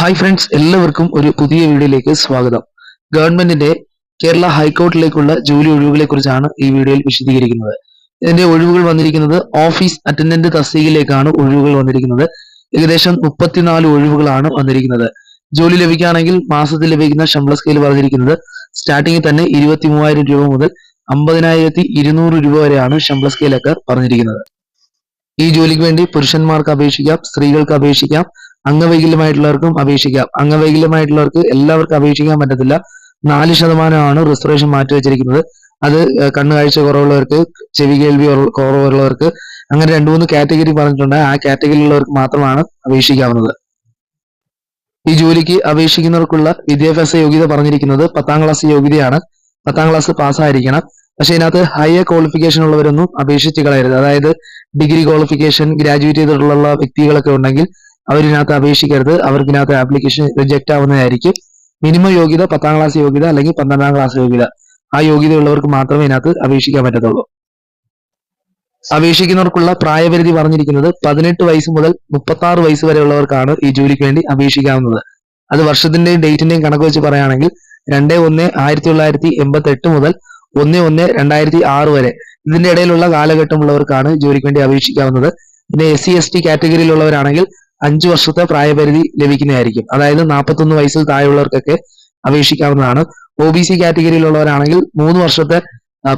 Hi friends എല്ലാവർക്കും ഒരു പുതിയ വീഡിയോയിലേക്ക് സ്വാഗതം. ഗവൺമെന്റിന്റെ കേരള ഹൈക്കോർട്ടിലേക്കുള്ള ജോലി ഒഴിവുകളെ കുറിച്ചാണ് ഈ വീഡിയോയിൽ വിശദീകരിക്കുന്നത്. ഇതിന്റെ ഒഴിവുകൾ വന്നിരിക്കുന്നത് ഓഫീസ് അറ്റൻഡന്റ് തസ്തികയിലേക്കാണ് ഒഴിവുകൾ വന്നിരിക്കുന്നത്. ഏകദേശം മുപ്പത്തിനാല് ഒഴിവുകളാണ് വന്നിരിക്കുന്നത്. ജോലി ലഭിക്കുകയാണെങ്കിൽ മാസത്തിൽ ലഭിക്കുന്ന ശമ്പള സ്കെയിൽ പറഞ്ഞിരിക്കുന്നത്. സ്റ്റാർട്ടിങ്ങിൽ തന്നെ ഇരുപത്തി മൂവായിരം രൂപ മുതൽ അമ്പതിനായിരത്തി ഇരുന്നൂറ് രൂപ വരെയാണ് ശമ്പള സ്കെയിലൊക്കെ പറഞ്ഞിരിക്കുന്നത്. ഈ ജോലിക്ക് വേണ്ടി പുരുഷന്മാർക്ക് അപേക്ഷിക്കാം സ്ത്രീകൾക്ക് അപേക്ഷിക്കാം അംഗവൈകല്യമായിട്ടുള്ളവർക്കും അപേക്ഷിക്കാം. അംഗവൈകല്യമായിട്ടുള്ളവർക്ക് എല്ലാവർക്കും അപേക്ഷിക്കാൻ പറ്റത്തില്ല. നാല് ശതമാനമാണ് റിസർവേഷൻ മാറ്റി വെച്ചിരിക്കുന്നത് അത് കണ്ണുകാഴ്ച കണ്ണ് കാഴ്ച കുറവുള്ളവർക്ക് ചെവി കേൾവി കുറവുള്ളവർക്ക് അങ്ങനെ രണ്ടു മൂന്ന് കാറ്റഗറി പറഞ്ഞിട്ടുണ്ട്. ആ കാറ്റഗറി ഉള്ളവർക്ക് മാത്രമാണ് അപേക്ഷിക്കാവുന്നത്. ഈ ജോലിക്ക് അപേക്ഷിക്കുന്നവർക്കുള്ള വിദ്യാഭ്യാസ യോഗ്യത പറഞ്ഞിരിക്കുന്നത് പത്താം ക്ലാസ് യോഗ്യതയാണ്. പത്താം ക്ലാസ് പാസ്സായിരിക്കണം. പക്ഷെ ഇതിനകത്ത് ഹയർ ക്വാളിഫിക്കേഷൻ ഉള്ളവരൊന്നും അപേക്ഷിച്ച് കളയരുത്. അതായത് ഡിഗ്രി ക്വാളിഫിക്കേഷൻ ഗ്രാജുവേറ്റ് ചെയ്തിട്ടുള്ള വ്യക്തികളൊക്കെ ഉണ്ടെങ്കിൽ അവരിനകത്ത് അപേക്ഷിക്കരുത്. അവർക്ക് ഇതിനകത്ത് ആപ്ലിക്കേഷൻ റിജക്റ്റ് ആവുന്നതായിരിക്കും. മിനിമം യോഗ്യത പത്താം ക്ലാസ് യോഗ്യത അല്ലെങ്കിൽ പന്ത്രണ്ടാം ക്ലാസ് യോഗ്യത. ആ യോഗ്യത ഉള്ളവർക്ക് മാത്രമേ ഇതിനകത്ത് അപേക്ഷിക്കാൻ പറ്റത്തുള്ളൂ. അപേക്ഷിക്കുന്നവർക്കുള്ള പ്രായപരിധി പറഞ്ഞിരിക്കുന്നത് പതിനെട്ട് വയസ്സ് മുതൽ മുപ്പത്തി ആറ് വയസ്സ് വരെയുള്ളവർക്കാണ് ഈ ജോലിക്ക് വേണ്ടി അപേക്ഷിക്കാവുന്നത്. അത് വർഷത്തിന്റെയും ഡേറ്റിന്റെയും കണക്ക് വെച്ച് പറയുകയാണെങ്കിൽ രണ്ട് ഒന്ന് ആയിരത്തി തൊള്ളായിരത്തി എൺപത്തി എട്ട് മുതൽ ഒന്ന് ഒന്ന് രണ്ടായിരത്തി ആറ് വരെ. ഇതിന്റെ ഇടയിലുള്ള കാലഘട്ടമുള്ളവർക്കാണ് ജോലിക്ക് വേണ്ടി അപേക്ഷിക്കാവുന്നത്. പിന്നെ എസ് സി എസ് ടി കാറ്റഗറിയിലുള്ളവരാണെങ്കിൽ അഞ്ചു വർഷത്തെ പ്രായപരിധി ലഭിക്കുന്നതായിരിക്കും. അതായത് നാൽപ്പത്തൊന്ന് വയസ്സിൽ താഴെയുള്ളവർക്കൊക്കെ അപേക്ഷിക്കാവുന്നതാണ്. ഒ ബി സി കാറ്റഗറിയിലുള്ളവരാണെങ്കിൽ മൂന്ന് വർഷത്തെ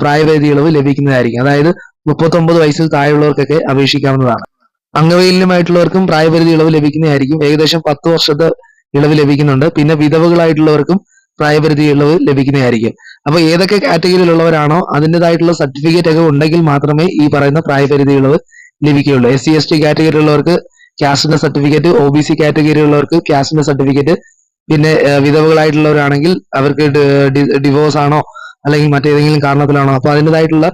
പ്രായപരിധി ഇളവ് ലഭിക്കുന്നതായിരിക്കും. അതായത് മുപ്പത്തൊമ്പത് വയസ്സിൽ താഴെയുള്ളവർക്കൊക്കെ അപേക്ഷിക്കാവുന്നതാണ്. അംഗവൈകല്യമായിട്ടുള്ളവർക്കും പ്രായപരിധി ഇളവ് ലഭിക്കുന്നതായിരിക്കും. ഏകദേശം പത്ത് വർഷത്തെ ഇളവ് ലഭിക്കുന്നുണ്ട്. പിന്നെ വിധവകളായിട്ടുള്ളവർക്കും പ്രായപരിധി ഇളവ് ലഭിക്കുന്നതായിരിക്കും. അപ്പൊ ഏതൊക്കെ കാറ്റഗറിയിലുള്ളവരാണോ അതിന്റെതായിട്ടുള്ള സർട്ടിഫിക്കറ്റ് ഒക്കെ ഉണ്ടെങ്കിൽ മാത്രമേ ഈ പറയുന്ന പ്രായപരിധി ഇളവ് ലഭിക്കുകയുള്ളൂ. എസ് സി എസ് ടി കാറ്റഗറിയിലുള്ളവർക്ക് കാസ്റ്റിന്റെ certificate O B C category ഉള്ളവർക്ക് ക്യാഷിന്റെ സർട്ടിഫിക്കറ്റ് പിന്നെ വിധവകളായിട്ടുള്ളവരാണെങ്കിൽ അവർക്ക് ഡിവോഴ്സ് ആണോ അല്ലെങ്കിൽ മറ്റേതെങ്കിലും കാരണത്തിലാണോ അപ്പൊ അതിന്റെതായിട്ടുള്ള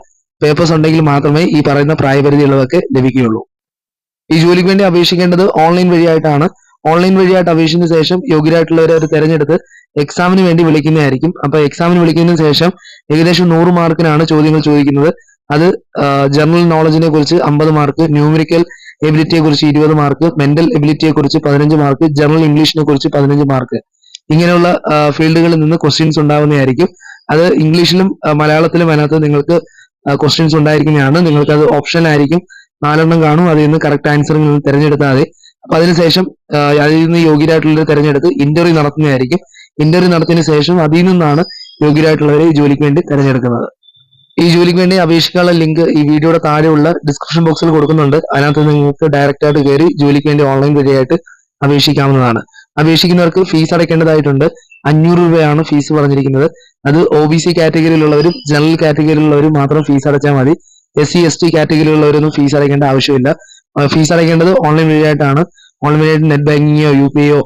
പേപ്പേഴ്സ് ഉണ്ടെങ്കിൽ മാത്രമേ ഈ പറയുന്ന പ്രായപരിധി ഇളവൊക്കെ ലഭിക്കുകയുള്ളൂ. ഈ ജോലിക്ക് വേണ്ടി അപേക്ഷിക്കേണ്ടത് ഓൺലൈൻ വഴിയായിട്ടാണ്. ഓൺലൈൻ വഴിയായിട്ട് അപേക്ഷിച്ചതിന് ശേഷം യോഗ്യരായിട്ടുള്ളവരെ അവർ തെരഞ്ഞെടുത്ത് എക്സാമിന് വേണ്ടി വിളിക്കുന്നതായിരിക്കും. അപ്പൊ എക്സാമിന് വിളിക്കുന്നതിന് ശേഷം ഏകദേശം നൂറ് മാർക്കിനാണ് ചോദ്യങ്ങൾ ചോദിക്കുന്നത്. അത് ജനറൽ നോളജിനെ കുറിച്ച് അമ്പത് മാർക്ക് ന്യൂമറിക്കൽ എബിലിറ്റിയെ കുറിച്ച് ഇരുപത് മാർക്ക് മെന്റൽ എബിലിറ്റിയെ കുറിച്ച് പതിനഞ്ച് മാർക്ക് ജനറൽ ഇംഗ്ലീഷിനെ കുറിച്ച് പതിനഞ്ച് മാർക്ക് ഇങ്ങനെയുള്ള ഫീൽഡുകളിൽ നിന്ന് ക്വസ്റ്റ്യൻസ് ഉണ്ടാവുന്നതായിരിക്കും. അത് ഇംഗ്ലീഷിലും മലയാളത്തിലും അതിനകത്ത് നിങ്ങൾക്ക് ക്വസ്റ്റ്യൻസ് ഉണ്ടായിരിക്കുന്നതാണ്. നിങ്ങൾക്ക് അത് ഓപ്ഷൻ ആയിരിക്കും. നാലെണ്ണം കാണും. അതിൽ നിന്ന് കറക്റ്റ് ആൻസർ നിങ്ങൾ തിരഞ്ഞെടുത്താൽ മതി. അപ്പൊ അതിനുശേഷം അതിൽ നിന്ന് യോഗ്യരായിട്ടുള്ളവരെ തിരഞ്ഞെടുത്ത് ഇന്റർവ്യൂ നടത്തുന്നതായിരിക്കും. ഇന്റർവ്യൂ നടത്തിയതിനു ശേഷം അതിൽ നിന്നാണ് യോഗ്യരായിട്ടുള്ളവരെ ജോലിക്ക് വേണ്ടി തിരഞ്ഞെടുക്കുന്നത്. ഈ ജോലിക്ക് വേണ്ടി അപേക്ഷിക്കാനുള്ള ലിങ്ക് ഈ വീഡിയോയുടെ താഴെയുള്ള ഡിസ്ക്രിപ്ഷൻ ബോക്സിൽ കൊടുക്കുന്നുണ്ട്. അതിനകത്ത് നിങ്ങൾക്ക് ഡയറക്റ്റ് ആയിട്ട് കയറി ജോലിക്ക് വേണ്ടി ഓൺലൈൻ വഴിയായിട്ട് അപേക്ഷിക്കാവുന്നതാണ്. അപേക്ഷിക്കുന്നവർക്ക് ഫീസ് അടയ്ക്കേണ്ടതായിട്ടുണ്ട്. അഞ്ഞൂറ് രൂപയാണ് ഫീസ് പറഞ്ഞിരിക്കുന്നത്. അത് ഒ ബി സി കാറ്റഗറിയിലുള്ളവരും ജനറൽ കാറ്റഗറിയിലുള്ളവരും മാത്രം ഫീസ് അടച്ചാൽ മതി. എസ് സി എസ് ടി കാറ്റഗറിയിലുള്ളവരൊന്നും ഫീസ് അടയ്ക്കേണ്ട ആവശ്യമില്ല. ഫീസ് അടയ്ക്കേണ്ടത് ഓൺലൈൻ വഴിയായിട്ടാണ് ഓൺലൈൻ വഴിയായിട്ട് നെറ്റ് ബാങ്കിങ്ങോ യു പി ഐയോ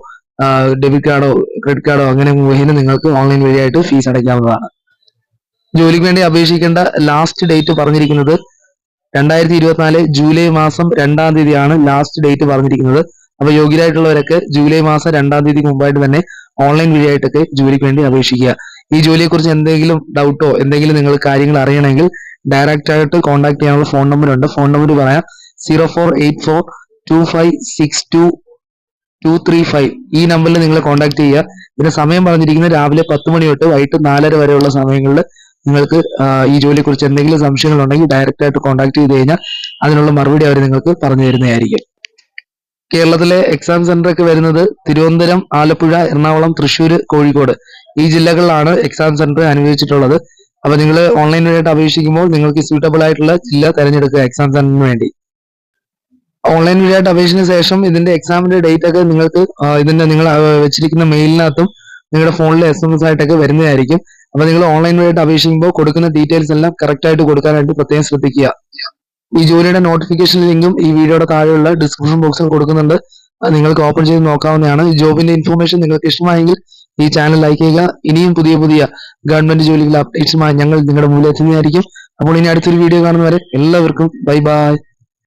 ഡെബിറ്റ് കാർഡോ ക്രെഡിറ്റ് കാർഡോ അങ്ങനെ മുഖേന നിങ്ങൾക്ക് ഓൺലൈൻ വഴിയായിട്ട് ഫീസ് അടയ്ക്കാവുന്നതാണ്. ജോലിക്ക് വേണ്ടി അപേക്ഷിക്കേണ്ട ലാസ്റ്റ് ഡേറ്റ് പറഞ്ഞിരിക്കുന്നത് രണ്ടായിരത്തി ഇരുപത്തിനാല് ജൂലൈ മാസം രണ്ടാം തീയതിയാണ് ലാസ്റ്റ് ഡേറ്റ് പറഞ്ഞിരിക്കുന്നത്. അപ്പൊ യോഗ്യരായിട്ടുള്ളവരൊക്കെ ജൂലൈ മാസം രണ്ടാം തീയതിക്ക് മുമ്പായിട്ട് തന്നെ ഓൺലൈൻ വഴിയായിട്ടൊക്കെ ജോലിക്ക് വേണ്ടി അപേക്ഷിക്കുക. ഈ ജോലിയെക്കുറിച്ച് എന്തെങ്കിലും ഡൗട്ടോ എന്തെങ്കിലും നിങ്ങൾ കാര്യങ്ങൾ അറിയണമെങ്കിൽ ഡയറക്റ്റ് ആയിട്ട് കോൺടാക്ട് ചെയ്യാനുള്ള ഫോൺ നമ്പർ ഉണ്ട്. ഫോൺ നമ്പർ പറയാം. Zero four eight four two five six two two three five ഈ നമ്പറിൽ നിങ്ങൾ കോൺടാക്ട് ചെയ്യുക. പിന്നെ സമയം പറഞ്ഞിരിക്കുന്നത് രാവിലെ പത്ത് മണി തൊട്ട് വൈകിട്ട് നാലര വരെയുള്ള സമയങ്ങളിൽ നിങ്ങൾക്ക് ഈ ജോലിയെക്കുറിച്ച് എന്തെങ്കിലും സംശയങ്ങൾ ഉണ്ടെങ്കിൽ ഡയറക്റ്റ് ആയിട്ട് കോൺടാക്ട് ചെയ്ത് കഴിഞ്ഞാൽ അതിനുള്ള മറുപടി അവർ നിങ്ങൾക്ക് പറഞ്ഞു തരുന്നതായിരിക്കും. കേരളത്തിലെ എക്സാം സെന്റർ ഒക്കെ വരുന്നത് തിരുവനന്തപുരം ആലപ്പുഴ എറണാകുളം തൃശ്ശൂർ കോഴിക്കോട് ഈ ജില്ലകളിലാണ് എക്സാം സെന്റർ അനുവദിച്ചിട്ടുള്ളത്. അപ്പൊ നിങ്ങൾ ഓൺലൈൻ വഴിയായിട്ട് അപേക്ഷിക്കുമ്പോൾ നിങ്ങൾക്ക് സ്യൂട്ടബിൾ ആയിട്ടുള്ള ജില്ല തിരഞ്ഞെടുക്കുക എക്സാം സെന്ററിന് വേണ്ടി. ഓൺലൈൻ വഴിയായിട്ട് അപേക്ഷിച്ച ശേഷം ഇതിന്റെ എക്സാമിന്റെ ഡേറ്റ് ഒക്കെ നിങ്ങൾക്ക് ഇതിന്റെ നിങ്ങൾ വെച്ചിരിക്കുന്ന മെയിലിനകത്തും നിങ്ങളുടെ ഫോണിൽ എസ് എം എസ് ആയിട്ടൊക്കെ വരുന്നതായിരിക്കും. അപ്പൊ നിങ്ങൾ ഓൺലൈൻ വഴിയായിട്ട് അപേക്ഷിക്കുമ്പോൾ കൊടുക്കുന്ന ഡീറ്റെയിൽസ് എല്ലാം കറക്റ്റ് ആയിട്ട് കൊടുക്കാനായിട്ട് പ്രത്യേകം ശ്രദ്ധിക്കുക. ഈ ജോലിയുടെ നോട്ടിഫിക്കേഷൻ ലിങ്കും ഈ വീഡിയോയുടെ താഴെയുള്ള ഡിസ്ക്രിപ്ഷൻ ബോക്സിൽ കൊടുക്കുന്നുണ്ട്. നിങ്ങൾക്ക് ഓപ്പൺ ചെയ്ത് നോക്കാവുന്നതാണ്. ജോബിന്റെ ഇൻഫർമേഷൻ നിങ്ങൾക്ക് ഇഷ്ടമായെങ്കിൽ ഈ ചാനൽ ലൈക്ക് ചെയ്യുക. ഇനിയും പുതിയ പുതിയ ഗവൺമെന്റ് ജോലികളുടെ അപ്ഡേറ്റ്സുമായി ഞങ്ങൾ നിങ്ങളുടെ മുന്നിൽ എത്തുന്നതായിരിക്കും. അപ്പോൾ ഇനി അടുത്തൊരു വീഡിയോ കാണുന്നവരെ എല്ലാവർക്കും ബൈ ബൈ